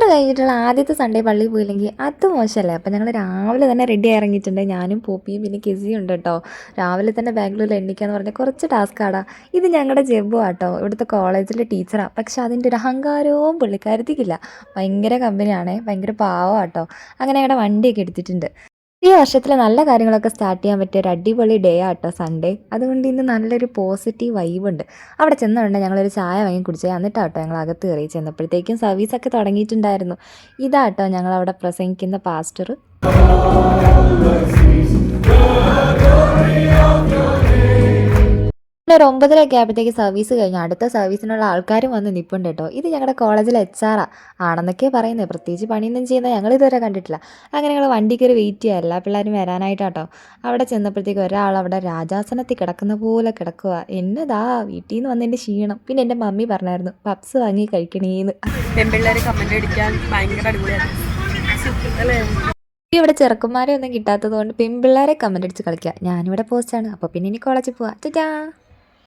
Year കഴിഞ്ഞിട്ടുള്ള ആദ്യത്തെ Sunday പള്ളിയിൽ പോയില്ലെങ്കിൽ അത് മോശമല്ലേ അപ്പം ഞങ്ങൾ രാവിലെ തന്നെ റെഡി ഇറങ്ങിയിട്ടുണ്ട്. ഞാനും പോപ്പിയും പിന്നെ കിസിയും ഉണ്ട് കേട്ടോ രാവിലെ തന്നെ ബാംഗ്ലൂരിൽ എണ്ണിക്കാന്ന് പറഞ്ഞാൽ കുറച്ച് ടാസ്ക്കാടാ ഇത് ഞങ്ങളുടെ ജെബു ആട്ടോ. ഇവിടുത്തെ കോളേജിലെ ടീച്ചറാണ് പക്ഷെ അതിന്റെ ഒരു അഹങ്കാരവും പുള്ളിക്കാരത്തിക്കില്ല. ഭയങ്കര കമ്പനിയാണേ ഭയങ്കര പാവമാട്ടോ അങ്ങനെ ഞങ്ങളുടെ വണ്ടിയൊക്കെ എടുത്തിട്ടുണ്ട്. ഈ വർഷത്തിലെ നല്ല കാര്യങ്ങളൊക്കെ സ്റ്റാർട്ട് ചെയ്യാൻ പറ്റിയ ഒരു അടിപൊളി ഡേ ആട്ടോ സൺഡേ അതുകൊണ്ട് ഇന്ന് നല്ലൊരു പോസിറ്റീവ് വൈബ് ഉണ്ട്. അവിടെ ചെന്നുണ്ടെങ്കിൽ ഞങ്ങളൊരു ചായ വാങ്ങി കുടിച്ച് എന്നിട്ടാട്ടോ ഞങ്ങൾ അകത്ത് കയറി ചെന്നപ്പോഴത്തേക്കും സർവീസൊക്കെ തുടങ്ങിയിട്ടുണ്ടായിരുന്നു. ഇതാട്ടോ ഞങ്ങൾ അവിടെ പ്രസംഗിക്കുന്ന പാസ്റ്റർ ഒരു ഒമ്പതരയൊക്കെ ആയപ്പോഴത്തേക്ക് സർവീസ് കഴിഞ്ഞു. അടുത്ത സർവീസിനുള്ള ആൾക്കാരും വന്ന് നിൽപ്പുണ്ട് കേട്ടോ. ഇത് ഞങ്ങളുടെ കോളേജിലെ എച്ച് ആർ ആണെന്നൊക്കെ പറയുന്നത് പ്രത്യേകിച്ച് പണിയൊന്നും ചെയ്യുന്ന ഞങ്ങൾ ഇതുവരെ കണ്ടിട്ടില്ല. അങ്ങനെ ഞങ്ങൾ വണ്ടി കയറി വെയിറ്റ് ചെയ്യുക എല്ലാ പിള്ളേരും വരാനായിട്ടാട്ടോ അവിടെ ചെന്നപ്പോഴത്തേക്ക് ഒരാൾ അവിടെ രാജാസനത്തിൽ കിടക്കുന്ന പോലെ കിടക്കുക എന്നതാ വീട്ടിൽ നിന്ന് വന്നതിന്റെ ക്ഷീണം. പിന്നെ എന്റെ മമ്മി പറഞ്ഞായിരുന്നു പപ്സ് വാങ്ങി കഴിക്കണേന്ന്. അടിക്കാൻ ഭയങ്കര അടിപൊളിയാണ് ഇവിടെ ചെറുക്കന്മാരെ ഒന്നും കിട്ടാത്തത് കൊണ്ട് പെൺപിള്ളേരെ കമന്റ് അടിച്ച് കളിക്കുക ഞാനിവിടെ പോസ്റ്റാണ് അപ്പോൾ പിന്നെ ഇനി കോളേജിൽ പോവാം. ചേച്ചാ